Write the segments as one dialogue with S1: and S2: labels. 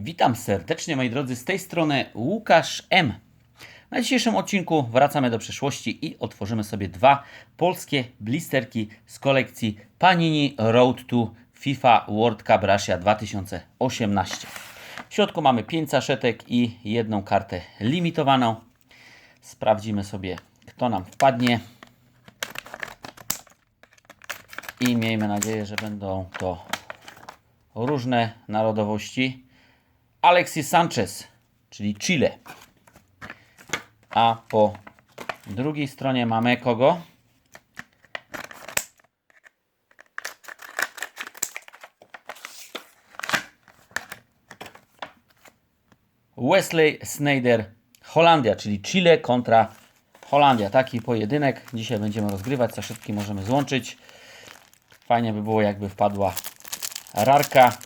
S1: Witam serdecznie moi drodzy, z tej strony Łukasz M. Na dzisiejszym odcinku wracamy do przeszłości i otworzymy sobie dwa polskie blisterki z kolekcji Panini Road to FIFA World Cup Russia 2018. W środku mamy 5 saszetek i jedną kartę limitowaną. Sprawdzimy sobie kto nam wpadnie. I miejmy nadzieję, że będą to różne narodowości. Alexis Sanchez, czyli Chile. A po drugiej stronie mamy kogo? Wesley Sneijder, Holandia, czyli Chile kontra Holandia. Taki pojedynek. Dzisiaj będziemy rozgrywać. Saszetki możemy złączyć. Fajnie by było, jakby wpadła rarka.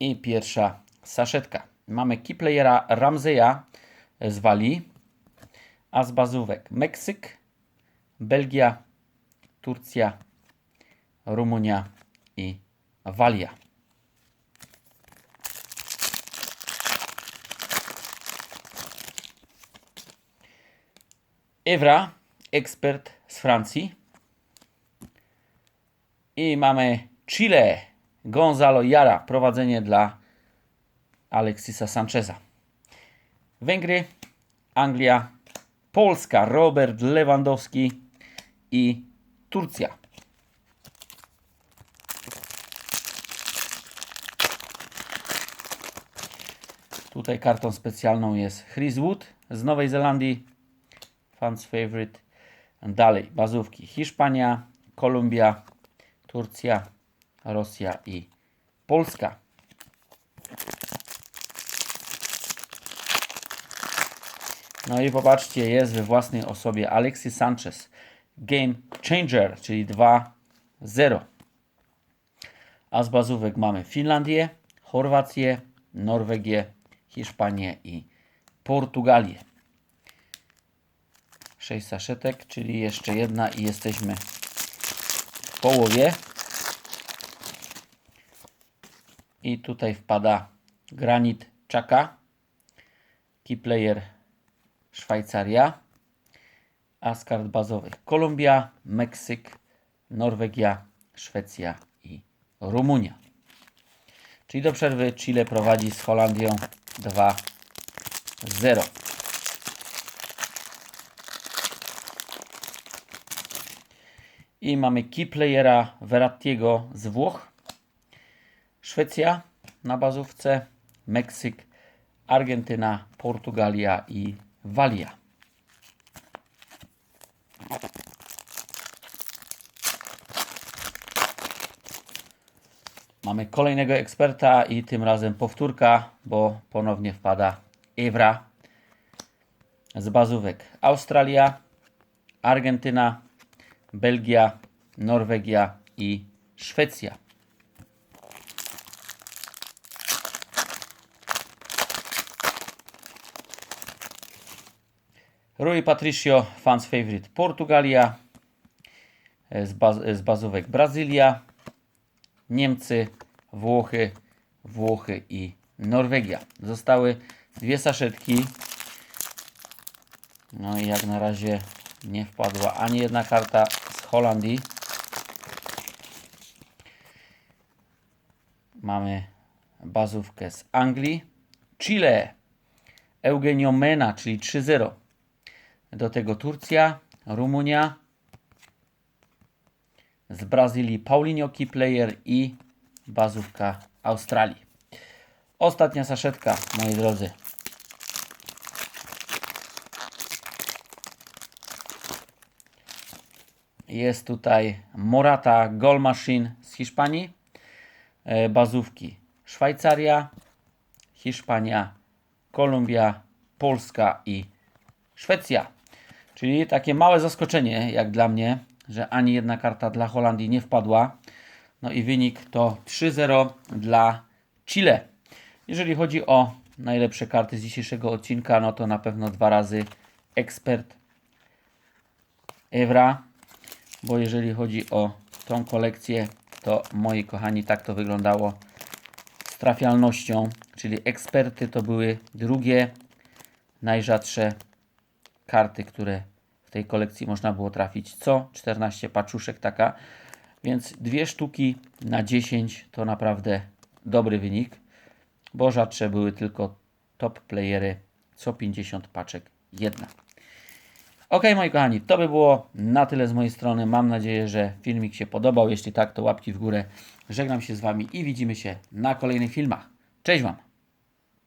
S1: I pierwsza saszetka. Mamy keyplayera Ramseya z Walii, a z bazówek Meksyk, Belgia, Turcja, Rumunia i Walia. Evra, ekspert z Francji. I mamy Chile, Gonzalo Jara, prowadzenie dla Alexisa Sancheza. Węgry, Anglia, Polska, Robert Lewandowski i Turcja. Tutaj kartą specjalną jest Chris Wood z Nowej Zelandii, fans favorite. Dalej, bazówki Hiszpania, Kolumbia, Turcja, Rosja i Polska. No i popatrzcie, jest we własnej osobie Alexis Sanchez. Game Changer, czyli 2-0. A z bazówek mamy Finlandię, Chorwację, Norwegię, Hiszpanię i Portugalię. 6 saszetek, czyli jeszcze jedna i jesteśmy w połowie. I tutaj wpada Granit Czaka, keyplayer Szwajcaria, a z kart bazowych Kolumbia, Meksyk, Norwegia, Szwecja i Rumunia. Czyli do przerwy Chile prowadzi z Holandią 2-0. I mamy keyplayera Verrattiego z Włoch. Szwecja na bazówce, Meksyk, Argentyna, Portugalia i Walia. Mamy kolejnego eksperta i tym razem powtórka, bo ponownie wpada Evra z bazówek Australia, Argentyna, Belgia, Norwegia i Szwecja. Rui Patricio, fans favorite Portugalia, z, baz z bazówek Brazylia, Niemcy, Włochy, Włochy i Norwegia. Zostały dwie saszetki. No i jak na razie nie wpadła ani jedna karta z Holandii. Mamy bazówkę z Anglii. Chile, Eugenio Mena, czyli 3-0. Do tego Turcja, Rumunia. Z Brazylii Paulinho Keyplayer i bazówka Australii. Ostatnia saszetka, moi drodzy. Jest tutaj Morata Goal Machine z Hiszpanii. E, Bazówki Szwajcaria, Hiszpania, Kolumbia, Polska i Szwecja. Czyli takie małe zaskoczenie, jak dla mnie, że ani jedna karta dla Holandii nie wpadła. No i wynik to 3-0 dla Chile. Jeżeli chodzi o najlepsze karty z dzisiejszego odcinka, no to na pewno dwa razy ekspert Evra, bo jeżeli chodzi o tą kolekcję, to moi kochani, tak to wyglądało z trafialnością, czyli eksperty to były drugie najrzadsze karty, które w tej kolekcji można było trafić. Co 14 paczuszek taka, więc dwie sztuki na 10 to naprawdę dobry wynik, bo rzadsze były tylko top playery, co 50 paczek jedna. Ok, moi kochani, to by było na tyle z mojej strony. Mam nadzieję, że filmik się podobał. Jeśli tak, to łapki w górę. Żegnam się z Wami i widzimy się na kolejnych filmach. Cześć Wam!